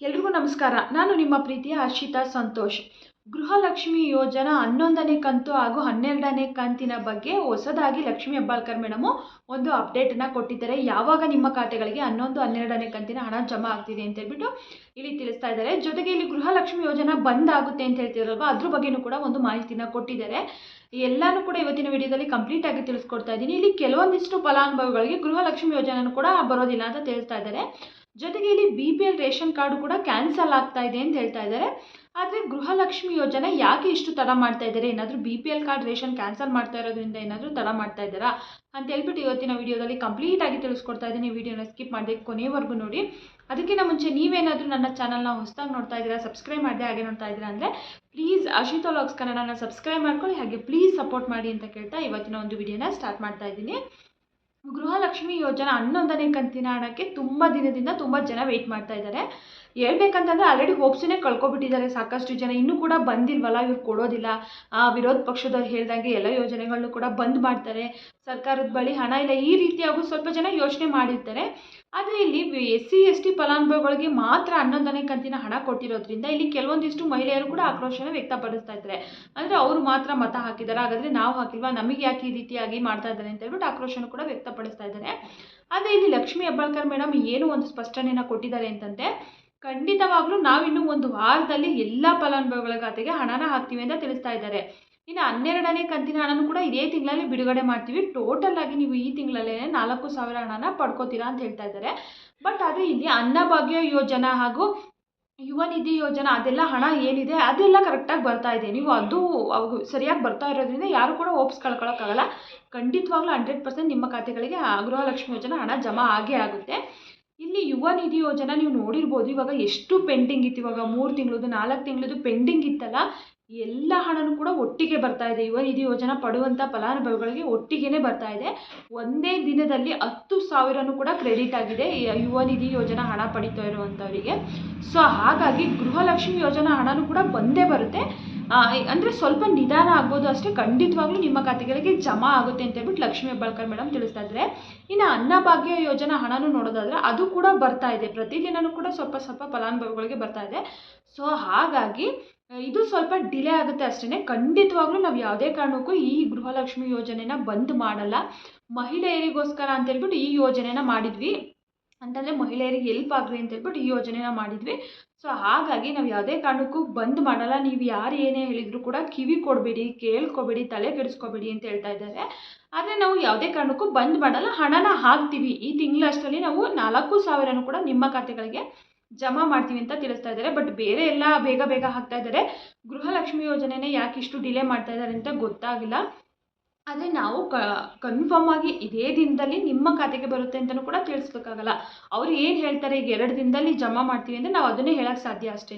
ಎಲ್ರಿಗೂ ನಮಸ್ಕಾರ. ನಾನು ನಿಮ್ಮ ಪ್ರೀತಿಯ ಹರ್ಷಿತಾ ಸಂತೋಷ್. ಗೃಹಲಕ್ಷ್ಮಿ ಯೋಜನಾ ಹನ್ನೊಂದನೇ ಕಂತು ಹಾಗೂ ಹನ್ನೆರಡನೇ ಕಂತಿನ ಬಗ್ಗೆ ಹೊಸದಾಗಿ ಲಕ್ಷ್ಮಿ ಹೆಬ್ಬಾಳ್ಕರ್ ಮೇಡಮು ಒಂದು ಅಪ್ಡೇಟನ್ನು ಕೊಟ್ಟಿದ್ದಾರೆ. ಯಾವಾಗ ನಿಮ್ಮ ಖಾತೆಗಳಿಗೆ ಹನ್ನೊಂದು, ಹನ್ನೆರಡನೇ ಕಂತಿನ ಹಣ ಜಮಾ ಆಗ್ತಿದೆ ಅಂತ ಹೇಳ್ಬಿಟ್ಟು ಇಲ್ಲಿ ತಿಳಿಸ್ತಾ ಇದ್ದಾರೆ. ಜೊತೆಗೆ ಇಲ್ಲಿ ಗೃಹಲಕ್ಷ್ಮಿ ಯೋಜನಾ ಬಂದ್ ಆಗುತ್ತೆ ಅಂತ ಹೇಳ್ತಿರಲ್ವ? ಅದ್ರ ಬಗ್ಗೆನೂ ಕೂಡ ಒಂದು ಮಾಹಿತಿನ ಕೊಟ್ಟಿದ್ದಾರೆ. ಎಲ್ಲಾನು ಕೂಡ ಇವತ್ತಿನ ವಿಡಿಯೋದಲ್ಲಿ ಕಂಪ್ಲೀಟ್ ಆಗಿ ತಿಳಿಸ್ಕೊಡ್ತಾ ಇದ್ದೀನಿ. ಇಲ್ಲಿ ಕೆಲವೊಂದಿಷ್ಟು ಫಲಾನುಭವಿಗಳಿಗೆ ಗೃಹಲಕ್ಷ್ಮಿ ಯೋಜನೆ ಕೂಡ ಬರೋದಿಲ್ಲ ಅಂತ ತಿಳಿಸ್ತಾ ಇದ್ದಾರೆ. ಜೊತೆಗೆ ಇಲ್ಲಿ B P L ration card ಕೂಡ ಕ್ಯಾನ್ಸಲ್ ಆಗ್ತಾ ಇದೆ ಅಂತ ಹೇಳ್ತಾ ಇದ್ದಾರೆ. ಆದರೆ ಗೃಹಲಕ್ಷ್ಮಿ ಯೋಜನೆ ಯಾಕೆ ಇಷ್ಟು ತಡ ಮಾಡ್ತಾ ಇದ್ದಾರೆ? ಏನಾದರೂ B P L card ration cancel ಮಾಡ್ತಾ ಇರೋದ್ರಿಂದ ಏನಾದರೂ ತಡ ಮಾಡ್ತಾ ಇದ್ದಾರಾ? ಅಂತ ಹೇಳ್ಬಿಟ್ಟು ಇವತ್ತಿನ ವಿಡಿಯೋದಲ್ಲಿ ಕಂಪ್ಲೀಟ್ ಆಗಿ ತಿಳಿಸ್ಕೊಡ್ತಾ ಇದ್ದೀನಿ. ವಿಡಿಯೋನ ಸ್ಕಿಪ್ ಮಾಡಿದೆ ಕೊನೆವರೆಗೂ ನೋಡಿ. ಅದಕ್ಕಿಂತ ಮುಂಚೆ ನೀವೇನಾದರೂ ನನ್ನ ಚಾನಲ್ನ ಹೊಸದಾಗಿ ನೋಡ್ತಾ ಇದ್ದೀರಾ, ಸಬ್ಸ್ಕ್ರೈಬ್ ಮಾಡಿದೆ ಹಾಗೆ ನೋಡ್ತಾ ಇದ್ದೀರಾ ಅಂದರೆ ಪ್ಲೀಸ್ ಅಶಿತಾ ಲಾಗ್ಸ್ ಕನ್ನಡನ ಸಬ್ಸ್ಕ್ರೈಬ್ ಮಾಡ್ಕೊಳ್ಳಿ. ಹಾಗೆ ಪ್ಲೀಸ್ ಸಪೋರ್ಟ್ ಮಾಡಿ ಅಂತ ಕೇಳ್ತಾ ಇವತ್ತಿನ ಒಂದು ವಿಡಿಯೋನ ಸ್ಟಾರ್ಟ್ ಮಾಡ್ತಾ ಇದ್ದೀನಿ. ಗೃಹಲಕ್ಷ್ಮಿ ಯೋಜನೆ ಹನ್ನೊಂದನೇ ಕಂತಿನ ಹಣಕ್ಕೆ ತುಂಬ ದಿನದಿಂದ ತುಂಬ ಜನ ವೆಯ್ಟ್ ಮಾಡ್ತಾ ಇದ್ದಾರೆ. ಹೇಳ್ಬೇಕಂತಂದ್ರೆ ಆಲ್ರೆಡಿ ಹೋಪ್ಸನ್ನೇ ಕಳ್ಕೊಬಿಟ್ಟಿದ್ದಾರೆ, ಸಾಕಷ್ಟು ಜನ. ಇನ್ನೂ ಕೂಡ ಬಂದಿಲ್ವಲ್ಲ, ಇವ್ರು ಕೊಡೋದಿಲ್ಲ. ವಿರೋಧ ಪಕ್ಷದವ್ರು ಹೇಳ್ದಂಗೆ ಎಲ್ಲ ಯೋಜನೆಗಳನ್ನು ಕೂಡ ಬಂದ್ ಮಾಡ್ತಾರೆ. ಸರ್ಕಾರದ ಬಳಿ ಹಣ ಇಲ್ಲ, ಈ ರೀತಿಯಾಗೂ ಸ್ವಲ್ಪ ಜನ ಯೋಚನೆ ಮಾಡಿರ್ತಾರೆ. ಆದರೆ ಇಲ್ಲಿ ಎಸ್ ಸಿ, ಎಸ್ ಟಿ ಫಲಾನುಭವಿಗಳಿಗೆ ಮಾತ್ರ ಹನ್ನೊಂದನೇ ಕಂತಿನ ಹಣ ಕೊಟ್ಟಿರೋದ್ರಿಂದ ಇಲ್ಲಿ ಕೆಲವೊಂದಿಷ್ಟು ಮಹಿಳೆಯರು ಕೂಡ ಆಕ್ರೋಶನ ವ್ಯಕ್ತಪಡಿಸ್ತಾ ಇದ್ದಾರೆ. ಅಂದರೆ ಅವರು ಮಾತ್ರ ಮತ ಹಾಕಿದ್ದಾರೆ. ಹಾಗಾದರೆ ನಾವು ಹಾಕಿಲ್ವಾ? ನಮಗೆ ಯಾಕೆ ಈ ರೀತಿಯಾಗಿ ಮಾಡ್ತಾ ಇದ್ದಾರೆ ಅಂತ ಹೇಳ್ಬಿಟ್ಟು ಆಕ್ರೋಶನ ಕೂಡ ವ್ಯಕ್ತಪಡಿಸ್ತಾ ಇದ್ದಾರೆ. ಆದರೆ ಇಲ್ಲಿ ಲಕ್ಷ್ಮೀ ಹೆಬ್ಬಾಳ್ಕರ್ ಮೇಡಮ್ ಏನು ಒಂದು ಸ್ಪಷ್ಟನೆಯನ್ನು ಕೊಟ್ಟಿದ್ದಾರೆ ಅಂತಂದರೆ ಖಂಡಿತವಾಗ್ಲೂ ನಾವಿನ್ನು ಒಂದು ವಾರದಲ್ಲಿ ಎಲ್ಲ ಫಲಾನುಭವಿಗಳ ಖಾತೆಗೆ ಹಣನ ಹಾಕ್ತೀವಿ ಅಂತ ತಿಳಿಸ್ತಾ ಇದ್ದಾರೆ. ಇನ್ನು ಹನ್ನೆರಡನೇ ಕಂತಿನ ಹಣನೂ ಕೂಡ ಇದೇ ತಿಂಗಳಲ್ಲಿ ಬಿಡುಗಡೆ ಮಾಡ್ತೀವಿ. ಟೋಟಲ್ ಆಗಿ ನೀವು ಈ ತಿಂಗಳಲ್ಲೇ ನಾಲ್ಕು ಸಾವಿರ ಹಣನ ಪಡ್ಕೋತೀರಾ ಅಂತ ಹೇಳ್ತಾ ಇದ್ದಾರೆ. ಬಟ್ ಆದರೆ ಇಲ್ಲಿ ಅನ್ನಭಾಗ್ಯ ಯೋಜನಾ ಹಾಗೂ ಯುವ ನಿಧಿ ಯೋಜನಾ ಅದೆಲ್ಲ ಹಣ ಏನಿದೆ ಅದೆಲ್ಲ ಕರೆಕ್ಟಾಗಿ ಬರ್ತಾ ಇದೆ. ನೀವು ಅದು ಸರಿಯಾಗಿ ಬರ್ತಾ ಇರೋದ್ರಿಂದ ಯಾರು ಕೂಡ ಹೋಪ್ಸ್ ಕಳ್ಕೊಳ್ಳೋಕ್ಕಾಗಲ್ಲ ಖಂಡಿತವಾಗ್ಲೂ ಹಂಡ್ರೆಡ್ ಪರ್ಸೆಂಟ್ ನಿಮ್ಮ ಖಾತೆಗಳಿಗೆ ಗೃಹಲಕ್ಷ್ಮಿ ಯೋಜನಾ ಹಣ ಜಮಾ ಆಗೇ ಆಗುತ್ತೆ. ಇಲ್ಲಿ ಯುವ ನಿಧಿ ಯೋಜನೆ ನೀವು ನೋಡಿರ್ಬೋದು, ಇವಾಗ ಎಷ್ಟು ಪೆಂಡಿಂಗ್ ಇತ್ತು, ಇವಾಗ ಮೂರು ತಿಂಗಳದ್ದು, ನಾಲ್ಕು ತಿಂಗಳದು ಪೆಂಡಿಂಗ್ ಇತ್ತಲ್ಲ, ಎಲ್ಲ ಹಣನೂ ಕೂಡ ಒಟ್ಟಿಗೆ ಬರ್ತಾ ಇದೆ. ಯುವ ನಿಧಿ ಯೋಜನೆ ಪಡುವಂಥ ಫಲಾನುಭವಿಗಳಿಗೆ ಒಟ್ಟಿಗೆನೇ ಬರ್ತಾ ಇದೆ. ಒಂದೇ ದಿನದಲ್ಲಿ ಹತ್ತು ಸಾವಿರನೂ ಕೂಡ ಕ್ರೆಡಿಟ್ ಆಗಿದೆ ಯುವ ನಿಧಿ ಯೋಜನೆ ಹಣ ಪಡಿತಾ ಇರುವಂಥವರಿಗೆ. ಸೊ, ಹಾಗಾಗಿ ಗೃಹಲಕ್ಷ್ಮಿ ಯೋಜನಾ ಹಣನೂ ಕೂಡ ಬಂದೇ ಬರುತ್ತೆ. ಅಂದರೆ ಸ್ವಲ್ಪ ನಿಧಾನ ಆಗ್ಬೋದು ಅಷ್ಟೇ. ಖಂಡಿತವಾಗ್ಲೂ ನಿಮ್ಮ ಖಾತೆಗಳಿಗೆ ಜಮಾ ಆಗುತ್ತೆ ಅಂತ ಹೇಳ್ಬಿಟ್ಟು ಲಕ್ಷ್ಮೀ ಹೆಬ್ಬಾಳ್ಕರ್ ಮೇಡಮ್ ತಿಳಿಸ್ತಾ ಇದ್ದಾರೆ. ಇನ್ನು ಅನ್ನಭಾಗ್ಯ ಯೋಜನಾ ಹಣನೂ ನೋಡೋದಾದ್ರೆ ಅದು ಕೂಡ ಬರ್ತಾ ಇದೆ. ಪ್ರತಿದಿನವೂ ಕೂಡ ಸ್ವಲ್ಪ ಸ್ವಲ್ಪ ಫಲಾನುಭವಿಗಳಿಗೆ ಬರ್ತಾ ಇದೆ. ಸೊ ಹಾಗಾಗಿ ಇದು ಸ್ವಲ್ಪ ಡಿಲೇ ಆಗುತ್ತೆ ಅಷ್ಟೇ ಖಂಡಿತವಾಗ್ಲೂ ನಾವು ಯಾವುದೇ ಕಾರಣಕ್ಕೂ ಈ ಗೃಹಲಕ್ಷ್ಮಿ ಯೋಜನೆನ ಬಂದ್ ಮಾಡಲ್ಲ. ಮಹಿಳೆಯರಿಗೋಸ್ಕರ ಅಂತ ಹೇಳ್ಬಿಟ್ಟು ಈ ಯೋಜನೆನ ಮಾಡಿದ್ವಿ. ಅಂತಂದರೆ ಮಹಿಳೆಯರಿಗೆ ಹೆಲ್ಪ್ ಆಗಲಿ ಅಂತ ಹೇಳ್ಬಿಟ್ಟು ಈ ಯೋಜನೆನ ಮಾಡಿದ್ವಿ. ಸೊ ಹಾಗಾಗಿ ನಾವು ಯಾವುದೇ ಕಾರಣಕ್ಕೂ ಬಂದ್ ಮಾಡಲ್ಲ. ನೀವು ಯಾರು ಏನೇ ಹೇಳಿದರೂ ಕೂಡ ಕಿವಿ ಕೊಡಬೇಡಿ, ಕೇಳ್ಕೊಬೇಡಿ, ತಲೆ ಕೆಡಿಸ್ಕೋಬೇಡಿ ಅಂತ ಹೇಳ್ತಾ ಇದ್ದಾರೆ. ಆದರೆ ನಾವು ಯಾವುದೇ ಕಾರಣಕ್ಕೂ ಬಂದ್ ಮಾಡಲ್ಲ. ಹಣನ ಹಾಕ್ತೀವಿ. ಈ ತಿಂಗಳಷ್ಟರಲ್ಲಿ ನಾವು ನಾಲ್ಕು ಸಾವಿರನೂ ಕೂಡ ನಿಮ್ಮ ಖಾತೆಗಳಿಗೆ ಜಮಾ ಮಾಡ್ತೀವಿ ಅಂತ ತಿಳಿಸ್ತಾ ಇದ್ದಾರೆ. ಬಟ್ ಬೇರೆ ಎಲ್ಲ ಬೇಗ ಬೇಗ ಹಾಕ್ತಾ ಇದ್ದಾರೆ. ಗೃಹಲಕ್ಷ್ಮಿ ಯೋಜನೆನೇ ಯಾಕೆ ಇಷ್ಟು ಡಿಲೇ ಮಾಡ್ತಾ ಇದ್ದಾರೆ ಅಂತ ಗೊತ್ತಾಗಿಲ್ಲ. ಆದರೆ ನಾವು ಕನ್ಫರ್ಮ್ ಆಗಿ ಇದೇ ದಿನದಲ್ಲಿ ನಿಮ್ಮ ಖಾತೆಗೆ ಬರುತ್ತೆ ಅಂತಲೂ ಕೂಡ ತಿಳಿಸ್ಬೇಕಾಗಲ್ಲ. ಅವ್ರು ಏನು ಹೇಳ್ತಾರೆ, ಈಗ ಎರಡು ದಿನದಲ್ಲಿ ಜಮಾ ಮಾಡ್ತೀವಿ ಅಂದರೆ ನಾವು ಅದನ್ನೇ ಹೇಳೋಕ್ಕೆ ಸಾಧ್ಯ ಅಷ್ಟೇ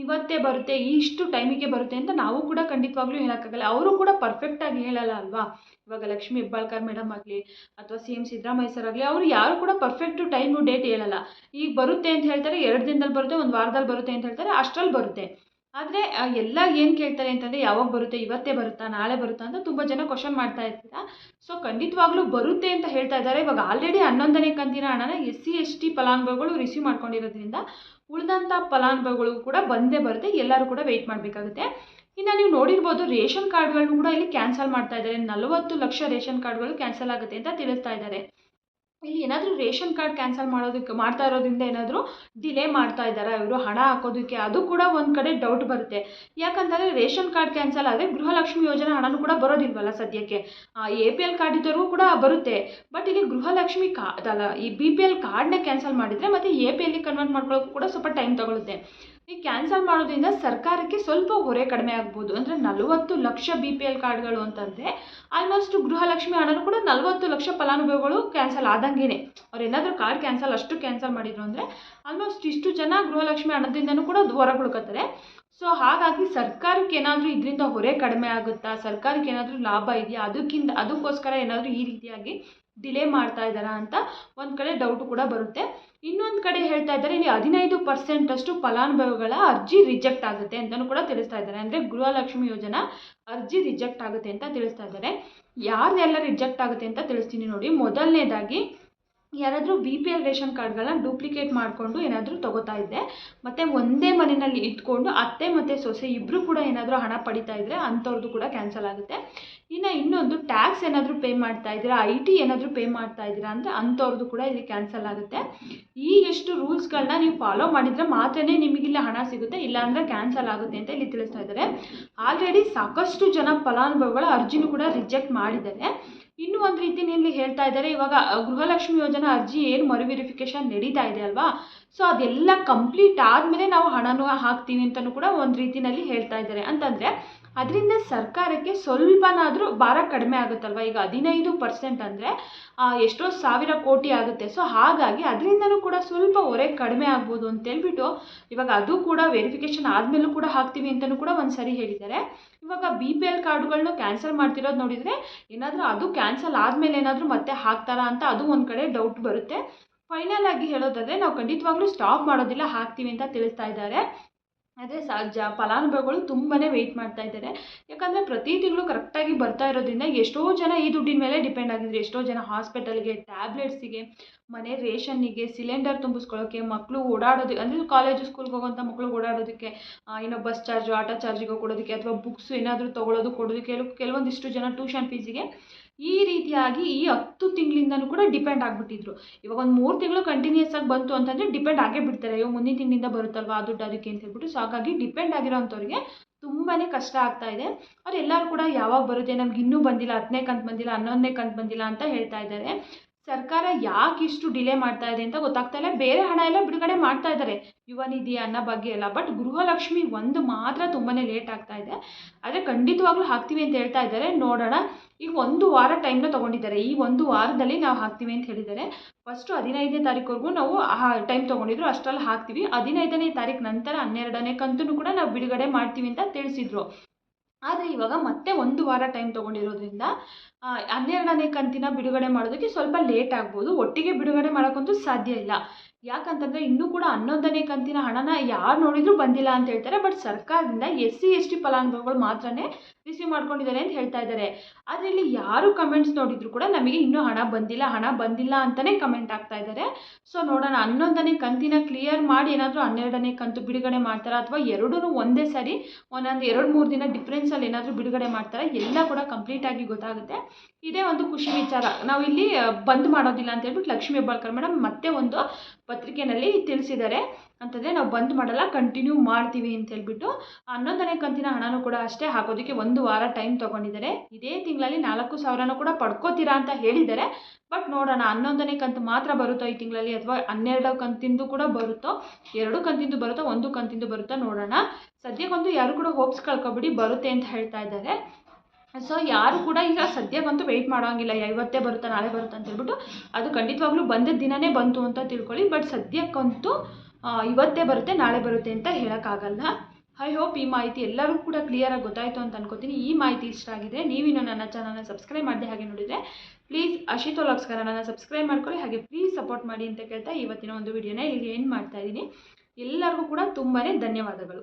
ಇವತ್ತೇ ಬರುತ್ತೆ, ಇಷ್ಟು ಟೈಮಿಗೆ ಬರುತ್ತೆ ಅಂತ ನಾವು ಕೂಡ ಖಂಡಿತವಾಗ್ಲೂ ಹೇಳೋಕ್ಕಾಗಲ್ಲ. ಅವರು ಕೂಡ ಪರ್ಫೆಕ್ಟಾಗಿ ಹೇಳಲ್ಲ ಅಲ್ವಾ? ಇವಾಗ ಲಕ್ಷ್ಮೀ ಹೆಬ್ಬಾಳ್ಕರ್ ಮೇಡಮ್ ಆಗಲಿ, ಅಥವಾ ಸಿ ಎಂ ಸಿದ್ದರಾಮಯ್ಯ ಸರ್ ಆಗಲಿ, ಅವರು ಯಾರು ಕೂಡ ಪರ್ಫೆಕ್ಟು ಟೈಮು ಡೇಟ್ ಹೇಳಲ್ಲ. ಈಗ ಬರುತ್ತೆ ಅಂತ ಹೇಳ್ತಾರೆ, ಎರಡು ದಿನದಲ್ಲಿ ಬರುತ್ತೆ, ಒಂದು ವಾರದಲ್ಲಿ ಬರುತ್ತೆ ಅಂತ ಹೇಳ್ತಾರೆ, ಅಷ್ಟರಲ್ಲಿ ಬರುತ್ತೆ. ಆದರೆ ಎಲ್ಲ ಏನು ಕೇಳ್ತಾರೆ ಅಂತಂದರೆ, ಯಾವಾಗ ಬರುತ್ತೆ, ಇವತ್ತೇ ಬರುತ್ತಾ, ನಾಳೆ ಬರುತ್ತಾ ಅಂತ ತುಂಬ ಜನ ಕ್ವಶನ್ ಮಾಡ್ತಾ ಇರ್ತೀರಾ? ಸೊ ಖಂಡಿತವಾಗ್ಲೂ ಬರುತ್ತೆ ಅಂತ ಹೇಳ್ತಾ ಇದ್ದಾರೆ. ಇವಾಗ ಆಲ್ರೆಡಿ ಹನ್ನೊಂದನೇ ಕಂತಿನ ಹಣನ ಎಸ್ ಸಿ, ಎಸ್ ಟಿ ಫಲಾನುಭವಿಗಳು ರಿಸೀವ್ ಮಾಡ್ಕೊಂಡಿರೋದ್ರಿಂದ ಉಳಿದಂಥ ಫಲಾನುಭವಿಗಳು ಕೂಡ ಬಂದೇ ಬರುತ್ತೆ. ಎಲ್ಲರೂ ಕೂಡ ವೆಯ್ಟ್ ಮಾಡಬೇಕಾಗುತ್ತೆ. ಇನ್ನು ನೀವು ನೋಡಿರ್ಬೋದು, ರೇಷನ್ ಕಾರ್ಡ್ಗಳನ್ನು ಕೂಡ ಇಲ್ಲಿ ಕ್ಯಾನ್ಸಲ್ ಮಾಡ್ತಾ ಇದ್ದಾರೆ. ನಲವತ್ತು ಲಕ್ಷ ರೇಷನ್ ಕಾರ್ಡ್ಗಳು ಕ್ಯಾನ್ಸಲ್ ಆಗುತ್ತೆ ಅಂತ ತಿಳಿಸ್ತಾ ಇದ್ದಾರೆ. ಇಲ್ಲಿ ಏನಾದರೂ ರೇಷನ್ ಕಾರ್ಡ್ ಕ್ಯಾನ್ಸಲ್ ಮಾಡೋದಕ್ಕೆ ಮಾಡ್ತಾ ಇರೋದ್ರಿಂದ ಏನಾದರೂ ಡಿಲೇ ಮಾಡ್ತಾ ಇದ್ದಾರಾ? ಇವರು ಹಣ ಹಾಕೋದಕ್ಕೆ ಅದು ಕೂಡ ಒಂದು ಕಡೆ ಡೌಟ್ ಬರುತ್ತೆ. ಯಾಕಂತಂದರೆ ರೇಷನ್ ಕಾರ್ಡ್ ಕ್ಯಾನ್ಸಲ್ ಆದರೆ ಗೃಹಲಕ್ಷ್ಮಿ ಯೋಜನೆ ಹಣನೂ ಕೂಡ ಬರೋದಿಲ್ವಲ್ಲ ಸದ್ಯಕ್ಕೆ? ಎ ಪಿ ಎಲ್ ಕಾರ್ಡ್ ಇದ್ದವ್ರಿಗೂ ಕೂಡ ಬರುತ್ತೆ. ಬಟ್ ಇಲ್ಲಿ ಗೃಹಲಕ್ಷ್ಮಿ ಕಾ, ಅದಲ್ಲ, ಈ ಬಿ ಪಿ ಎಲ್ ಕಾರ್ಡ್ನೇ ಕ್ಯಾನ್ಸಲ್ ಮಾಡಿದರೆ ಮತ್ತು ಎ ಪಿ ಎಲ್ಗೆ ಕನ್ವರ್ಟ್ ಮಾಡ್ಕೊಳ್ಳೋಕ್ಕೂ ಕೂಡ ಸ್ವಲ್ಪ ಟೈಮ್ ತಗೊಳುತ್ತೆ. ಈ ಕ್ಯಾನ್ಸಲ್ ಮಾಡೋದ್ರಿಂದ ಸರ್ಕಾರಕ್ಕೆ ಸ್ವಲ್ಪ ಹೊರೆ ಕಡಿಮೆ ಆಗ್ಬೋದು. ಅಂದರೆ ನಲವತ್ತು ಲಕ್ಷ ಬಿ ಪಿ ಎಲ್ ಕಾರ್ಡ್ಗಳು ಅಂತಂದರೆ ಆಲ್ಮೋಸ್ಟ್ ಗೃಹಲಕ್ಷ್ಮಿ ಹಣನೂ ಕೂಡ ನಲವತ್ತು ಲಕ್ಷ ಫಲಾನುಭವಿಗಳು ಕ್ಯಾನ್ಸಲ್ ಆದಂಗೆ ಅವ್ರು ಏನಾದರೂ ಕಾರ್ಡ್ ಕ್ಯಾನ್ಸಲ್ ಅಷ್ಟು ಕ್ಯಾನ್ಸಲ್ ಮಾಡಿದ್ರು ಅಂದರೆ ಆಲ್ಮೋಸ್ಟ್ ಇಷ್ಟು ಜನ ಗೃಹಲಕ್ಷ್ಮಿ ಹಣದಿಂದನೂ ಕೂಡ ಹೊರಗೆ ಉಳ್ಕೋತಾರೆ ಸೊ ಹಾಗಾಗಿ ಸರ್ಕಾರಕ್ಕೆ ಏನಾದರೂ ಇದರಿಂದ ಹೊರೆ ಕಡಿಮೆ ಆಗುತ್ತಾ, ಸರ್ಕಾರಕ್ಕೆ ಏನಾದರೂ ಲಾಭ ಇದೆಯಾ, ಅದಕ್ಕಿಂತ ಅದಕ್ಕೋಸ್ಕರ ಏನಾದರೂ ಈ ರೀತಿಯಾಗಿ ಡಿಲೇ ಮಾಡ್ತಾ ಇದ್ದಾರಾ ಅಂತ ಒಂದು ಕಡೆ ಡೌಟು ಕೂಡ ಬರುತ್ತೆ. ಇನ್ನೊಂದು ಕಡೆ ಹೇಳ್ತಾ ಇದ್ದಾರೆ, ಇಲ್ಲಿ ಹದಿನೈದು ಪರ್ಸೆಂಟಷ್ಟು ಫಲಾನುಭವಿಗಳ ಅರ್ಜಿ ರಿಜೆಕ್ಟ್ ಆಗುತ್ತೆ ಅಂತಲೂ ಕೂಡ ತಿಳಿಸ್ತಾ ಇದ್ದಾರೆ. ಅಂದರೆ ಗೃಹಲಕ್ಷ್ಮಿ ಯೋಜನಾ ಅರ್ಜಿ ರಿಜೆಕ್ಟ್ ಆಗುತ್ತೆ ಅಂತ ತಿಳಿಸ್ತಾ ಇದ್ದಾರೆ. ಯಾರ್ದೆಲ್ಲ ರಿಜೆಕ್ಟ್ ಆಗುತ್ತೆ ಅಂತ ತಿಳಿಸ್ತೀನಿ ನೋಡಿ. ಮೊದಲನೇದಾಗಿ ಯಾರಾದರೂ ಬಿ ಪಿ ಎಲ್ ರೇಷನ್ ಕಾರ್ಡ್ಗಳನ್ನ ಡೂಪ್ಲಿಕೇಟ್ ಮಾಡಿಕೊಂಡು ಏನಾದರೂ ತಗೋತಾ ಇದ್ದೆ ಮತ್ತು ಒಂದೇ ಮನೆಯಲ್ಲಿ ಇದ್ಕೊಂಡು ಅತ್ತೆ ಮತ್ತು ಸೊಸೆ ಇಬ್ಬರು ಕೂಡ ಏನಾದರೂ ಹಣ ಪಡಿತಾ ಇದ್ದರೆ ಅಂಥವ್ರದ್ದು ಕೂಡ ಕ್ಯಾನ್ಸಲ್ ಆಗುತ್ತೆ. ಇನ್ನು ಇನ್ನೊಂದು ಟ್ಯಾಕ್ಸ್ ಏನಾದರೂ ಪೇ ಮಾಡ್ತಾ ಇದ್ದೀರಾ ಐ ಟಿ ಏನಾದರೂ ಪೇ ಮಾಡ್ತಾ ಇದ್ದೀರಾ ಅಂದರೆ ಅಂಥವ್ರದ್ದು ಕೂಡ ಇಲ್ಲಿ ಕ್ಯಾನ್ಸಲ್ ಆಗುತ್ತೆ. ಈ ಎಷ್ಟು ರೂಲ್ಸ್ಗಳನ್ನ ನೀವು ಫಾಲೋ ಮಾಡಿದರೆ ಮಾತ್ರನೇ ನಿಮಗಿಲ್ಲ ಹಣ ಸಿಗುತ್ತೆ, ಇಲ್ಲಾಂದರೆ ಕ್ಯಾನ್ಸಲ್ ಆಗುತ್ತೆ ಅಂತ ಇಲ್ಲಿ ತಿಳಿಸ್ತಾ ಇದ್ದಾರೆ. ಆಲ್ರೆಡಿ ಸಾಕಷ್ಟು ಜನ ಫಲಾನುಭವಿಗಳ ಅರ್ಜಿನೂ ಕೂಡ ರಿಜೆಕ್ಟ್ ಮಾಡಿದ್ದಾರೆ. ಇನ್ನೂ ಒಂದು ರೀತಿಯಲ್ಲಿ ಹೇಳ್ತಾ ಇದ್ದಾರೆ, ಇವಾಗ ಗೃಹಲಕ್ಷ್ಮಿ ಯೋಜನಾ ಅರ್ಜಿ ಏನು ಮರು ವೆರಿಫಿಕೇಶನ್ ನಡೀತಾ ಇದೆ ಅಲ್ವಾ? ಸೊ ಅದೆಲ್ಲ ಕಂಪ್ಲೀಟ್ ಆದಮೇಲೆ ನಾವು ಹಣನೂ ಹಾಕ್ತೀವಿ ಅಂತಲೂ ಕೂಡ ಒಂದು ರೀತಿಯಲ್ಲಿ ಹೇಳ್ತಾ ಇದ್ದಾರೆ. ಅಂತಂದರೆ ಅದರಿಂದ ಸರ್ಕಾರಕ್ಕೆ ಸ್ವಲ್ಪನಾದರೂ ಭಾರ ಕಡಿಮೆ ಆಗುತ್ತಲ್ವ? ಈಗ ಹದಿನೈದು ಪರ್ಸೆಂಟ್ ಅಂದರೆ ಎಷ್ಟೋ ಸಾವಿರ ಕೋಟಿ ಆಗುತ್ತೆ. ಸೊ ಹಾಗಾಗಿ ಅದರಿಂದನೂ ಕೂಡ ಸ್ವಲ್ಪ ಹೊರೆ ಕಡಿಮೆ ಆಗ್ಬೋದು ಅಂತೇಳ್ಬಿಟ್ಟು ಇವಾಗ ಅದು ಕೂಡ ವೆರಿಫಿಕೇಷನ್ ಆದಮೇಲೂ ಕೂಡ ಹಾಕ್ತೀವಿ ಅಂತಲೂ ಕೂಡ ಒಂದು ಸರಿ ಹೇಳಿದ್ದಾರೆ. ಇವಾಗ ಬಿ ಪಿ ಎಲ್ ಕಾರ್ಡ್ಗಳನ್ನ ಕ್ಯಾನ್ಸಲ್ ಮಾಡ್ತಿರೋದು ನೋಡಿದರೆ, ಏನಾದರೂ ಅದು ಕ್ಯಾನ್ಸಲ್ ಆದಮೇಲೆ ಏನಾದರೂ ಮತ್ತೆ ಹಾಕ್ತಾರಾ ಅಂತ ಅದು ಒಂದು ಕಡೆ ಡೌಟ್ ಬರುತ್ತೆ. ಫೈನಲ್ ಆಗಿ ಹೇಳೋದಾದರೆ, ನಾವು ಖಂಡಿತವಾಗ್ಲೂ ಸ್ಟಾಪ್ ಮಾಡೋದಿಲ್ಲ, ಹಾಕ್ತೀವಿ ಅಂತ ತಿಳಿಸ್ತಾ ಇದ್ದಾರೆ. ಆದರೆ ಸಹಜ ಫಲಾನುಭವಿಗಳು ತುಂಬಾ ವೆಯ್ಟ್ ಮಾಡ್ತಾ ಇದ್ದಾರೆ. ಯಾಕಂದರೆ ಪ್ರತಿ ತಿಂಗಳು ಕರೆಕ್ಟಾಗಿ ಬರ್ತಾ ಇರೋದ್ರಿಂದ ಎಷ್ಟೋ ಜನ ಈ ದುಡ್ಡಿನ ಮೇಲೆ ಡಿಪೆಂಡ್ ಆಗಿದ್ರು ಎಷ್ಟೋ ಜನ ಹಾಸ್ಪಿಟಲ್ಗೆ ಟ್ಯಾಬ್ಲೆಟ್ಸಿಗೆ ಮನೆ ರೇಷನ್ನಿಗೆ ಸಿಲಿಂಡರ್ ತುಂಬಿಸ್ಕೊಳ್ಳೋಕ್ಕೆ ಮಕ್ಕಳು ಓಡಾಡೋದು, ಅಂದರೆ ಕಾಲೇಜು ಸ್ಕೂಲ್ಗೆ ಹೋಗೋಂಥ ಮಕ್ಕಳು ಓಡಾಡೋದಕ್ಕೆ ಏನೋ ಬಸ್ ಚಾರ್ಜು ಆಟೋ ಚಾರ್ಜಿಗೆ ಕೊಡೋದಕ್ಕೆ ಅಥವಾ ಬುಕ್ಸ್ ಏನಾದರೂ ತೊಗೊಳೋದು ಕೊಡೋದಕ್ಕೆ ಕೆಲವೊಂದಿಷ್ಟು ಜನ ಟ್ಯೂಷನ್ ಫೀಸಿಗೆ ಈ ರೀತಿಯಾಗಿ ಈ ಹತ್ತು ತಿಂಗಳಿಂದನೂ ಕೂಡ ಡಿಪೆಂಡ್ ಆಗಿಬಿಟ್ಟಿದ್ರು. ಇವಾಗ ಒಂದು ಮೂರು ತಿಂಗಳು ಕಂಟಿನ್ಯೂಸ್ ಆಗಿ ಬಂತು ಅಂತಂದರೆ ಡಿಪೆಂಡ್ ಆಗೇ ಬಿಡ್ತಾರೆ. ಅಯ್ಯೋ, ಮುಂದಿನ ತಿಂಗಳಿಂದ ಬರುತ್ತಲ್ವಾ ಆ ದುಡ್ಡು ಅದಕ್ಕೆ ಅಂತ ಹೇಳ್ಬಿಟ್ಟು. ಸೊ ಹಾಗಾಗಿ ಡಿಪೆಂಡ್ ಆಗಿರೋ ಅಂಥವ್ರಿಗೆ ತುಂಬಾ ಕಷ್ಟ ಆಗ್ತಾ ಇದೆ. ಅವ್ರು ಎಲ್ಲರೂ ಕೂಡ ಯಾವಾಗ ಬರುತ್ತೆ, ನಮ್ಗೆ ಇನ್ನೂ ಬಂದಿಲ್ಲ, ಹತ್ತನೇ ಕಂತು ಬಂದಿಲ್ಲ, ಹನ್ನೊಂದನೇ ಕಂತು ಬಂದಿಲ್ಲ ಅಂತ ಹೇಳ್ತಾ ಇದ್ದಾರೆ. ಸರ್ಕಾರ ಯಾಕೆ ಇಷ್ಟು ಡಿಲೇ ಮಾಡ್ತಾ ಇದೆ ಅಂತ ಗೊತ್ತಾಗ್ತಾ ಇಲ್ಲ. ಬೇರೆ ಹಣ ಎಲ್ಲ ಬಿಡುಗಡೆ ಮಾಡ್ತಾ ಇದ್ದಾರೆ. ಯುವ ನಿಧಿ ಅನ್ನೋ ಬಗ್ಗೆ ಎಲ್ಲ. ಬಟ್ ಗೃಹಲಕ್ಷ್ಮಿ ಒಂದು ಮಾತ್ರ ತುಂಬಾ ಲೇಟ್ ಆಗ್ತಾ ಇದೆ. ಆದರೆ ಖಂಡಿತವಾಗ್ಲೂ ಹಾಕ್ತೀವಿ ಅಂತ ಹೇಳ್ತಾ ಇದ್ದಾರೆ. ನೋಡೋಣ. ಈಗ ಒಂದು ವಾರ ಟೈಮ್ನ ತೊಗೊಂಡಿದ್ದಾರೆ. ಈ ಒಂದು ವಾರದಲ್ಲಿ ನಾವು ಹಾಕ್ತೀವಿ ಅಂತ ಹೇಳಿದ್ದಾರೆ. ಫಸ್ಟು ಹದಿನೈದನೇ ತಾರೀಕುವರೆಗೂ ನಾವು ಟೈಮ್ ತೊಗೊಂಡಿದ್ರು. ಅಷ್ಟರಲ್ಲಿ ಹಾಕ್ತೀವಿ. ಹದಿನೈದನೇ ತಾರೀಕು ನಂತರ ಹನ್ನೆರಡನೇ ಕಂತೂ ಕೂಡ ನಾವು ಬಿಡುಗಡೆ ಮಾಡ್ತೀವಿ ಅಂತ ತಿಳಿಸಿದ್ರು. ಆದರೆ ಇವಾಗ ಮತ್ತೆ ಒಂದು ವಾರ ಟೈಮ್ ತೊಗೊಂಡಿರೋದ್ರಿಂದ ಹನ್ನೆರಡನೇ ಕಂತಿನ ಬಿಡುಗಡೆ ಮಾಡೋದಕ್ಕೆ ಸ್ವಲ್ಪ ಲೇಟ್ ಆಗ್ಬೋದು. ಒಟ್ಟಿಗೆ ಬಿಡುಗಡೆ ಮಾಡೋಕ್ಕಂತೂ ಸಾಧ್ಯ ಇಲ್ಲ. ಯಾಕಂತಂದರೆ ಇನ್ನೂ ಕೂಡ ಹನ್ನೊಂದನೇ ಕಂತಿನ ಹಣನ ಯಾರು ನೋಡಿದರೂ ಬಂದಿಲ್ಲ ಅಂತ ಹೇಳ್ತಾರೆ ಬಟ್ ಸರ್ಕಾರದಿಂದ ಎಸ್ ಸಿ ಎಸ್ ಟಿ ಫಲಾನುಭವಿಗಳು ಮಾತ್ರನೇ ರಿಸೀವ್ ಮಾಡ್ಕೊಂಡಿದ್ದಾರೆ ಅಂತ ಹೇಳ್ತಾ ಇದ್ದಾರೆ. ಆದರೆ ಇಲ್ಲಿ ಯಾರು ಕಮೆಂಟ್ಸ್ ನೋಡಿದ್ರು ಕೂಡ ನಮಗೆ ಇನ್ನೂ ಹಣ ಬಂದಿಲ್ಲ ಹಣ ಬಂದಿಲ್ಲ ಅಂತಲೇ ಕಮೆಂಟ್ ಆಗ್ತಾ ಇದ್ದಾರೆ. ಸೊ ನೋಡೋಣ, ಹನ್ನೊಂದನೇ ಕಂತಿನ ಕ್ಲಿಯರ್ ಮಾಡಿ ಏನಾದರೂ ಹನ್ನೆರಡನೇ ಕಂತು ಬಿಡುಗಡೆ ಮಾಡ್ತಾರಾ ಅಥವಾ ಎರಡೂ ಒಂದೇ ಸರಿ ಒಂದೊಂದು ಎರಡು ಮೂರು ದಿನ ಡಿಫ್ರೆನ್ಸಲ್ಲಿ ಏನಾದರೂ ಬಿಡುಗಡೆ ಮಾಡ್ತಾರಾ ಎಲ್ಲ ಕೂಡ ಕಂಪ್ಲೀಟಾಗಿ ಗೊತ್ತಾಗುತ್ತೆ. ಇದೇ ಒಂದು ಖುಷಿ ವಿಚಾರ. ನಾವು ಇಲ್ಲಿ ಬಂದ್ ಮಾಡೋದಿಲ್ಲ ಅಂತ ಹೇಳ್ಬಿಟ್ಟು ಲಕ್ಷ್ಮೀ ಹೆಬ್ಬಾಳ್ಕರ್ ಮೇಡಮ್ ಮತ್ತೆ ಒಂದು ಪತ್ರಿಕೆಯಲ್ಲಿ ತಿಳಿಸಿದ್ದಾರೆ. ಅಂತಂದರೆ ನಾವು ಬಂದ್ ಮಾಡಲ್ಲ ಕಂಟಿನ್ಯೂ ಮಾಡ್ತೀವಿ ಅಂತ ಹೇಳ್ಬಿಟ್ಟು ಹನ್ನೊಂದನೇ ಕಂತಿನ ಹಣನೂ ಕೂಡ ಅಷ್ಟೇ ಹಾಕೋದಕ್ಕೆ ಒಂದು ವಾರ ಟೈಮ್ ತಗೊಂಡಿದ್ದಾರೆ. ಇದೇ ತಿಂಗಳಲ್ಲಿ ನಾಲ್ಕು ಸಾವಿರನೂ ಕೂಡ ಪಡ್ಕೋತೀರಾ ಅಂತ ಹೇಳಿದ್ದಾರೆ. ಬಟ್ ನೋಡೋಣ, ಹನ್ನೊಂದನೇ ಕಂತು ಮಾತ್ರ ಬರುತ್ತೋ ಈ ತಿಂಗಳಲ್ಲಿ ಅಥವಾ ಹನ್ನೆರಡು ಕಂತಿಂದು ಕೂಡ ಬರುತ್ತೋ, ಎರಡು ಕಂತಿಂದು ಬರುತ್ತೋ, ಒಂದು ಕಂತಿಂದು ಬರುತ್ತೋ ನೋಡೋಣ. ಸದ್ಯಕ್ಕೊಂದು ಯಾರು ಕೂಡ ಹೋಪ್ಸ್ ಕಳ್ಕೊಬಿಡಿ ಬರುತ್ತೆ ಅಂತ ಹೇಳ್ತಾ ಇದ್ದಾರೆ. ಸೊ ಯಾರು ಕೂಡ ಈಗ ಸದ್ಯಕ್ಕಂತೂ ವೆಯ್ಟ್ ಮಾಡೋಂಗಿಲ್ಲ. ಇವತ್ತೇ ಬರುತ್ತಾ, ನಾಳೆ ಬರುತ್ತಾ ಅಂತ ಹೇಳ್ಬಿಟ್ಟು ಅದು ಖಂಡಿತವಾಗ್ಲೂ ಬಂದಿದ್ದ ದಿನನೇ ಬಂತು ಅಂತ ತಿಳ್ಕೊಳ್ಳಿ. ಬಟ್ ಸದ್ಯಕ್ಕಂತೂ ಇವತ್ತೇ ಬರುತ್ತೆ, ನಾಳೆ ಬರುತ್ತೆ ಅಂತ ಹೇಳೋಕ್ಕಾಗಲ್ಲ. ಐ ಹೋಪ್ ಈ ಮಾಹಿತಿ ಎಲ್ಲರೂ ಕೂಡ ಕ್ಲಿಯರಾಗಿ ಗೊತ್ತಾಯಿತು ಅಂತ ಅನ್ಕೋತೀನಿ. ಈ ಮಾಹಿತಿ ಇಷ್ಟ ಆಗಿದೆ ನೀವಿನ್ನು ನನ್ನ ಚಾನಲ್ನ ಸಬ್ಸ್ಕ್ರೈಬ್ ಮಾಡಿದೆ ಹಾಗೆ ನೋಡಿದರೆ ಪ್ಲೀಸ್ ಅಶಿತೋಲಾಕ್ಸ್ ಕನ್ನಡನ ಸಬ್ಸ್ಕ್ರೈಬ್ ಮಾಡ್ಕೊಳ್ಳಿ. ಹಾಗೆ ಪ್ಲೀಸ್ ಸಪೋರ್ಟ್ ಮಾಡಿ ಅಂತ ಕೇಳ್ತಾ ಇವತ್ತಿನ ಒಂದು ವಿಡಿಯೋನ ಇಲ್ಲಿ ಏನು ಮಾಡ್ತಾ ಇದ್ದೀನಿ. ಎಲ್ಲರಿಗೂ ಕೂಡ ತುಂಬಾ ಧನ್ಯವಾದಗಳು.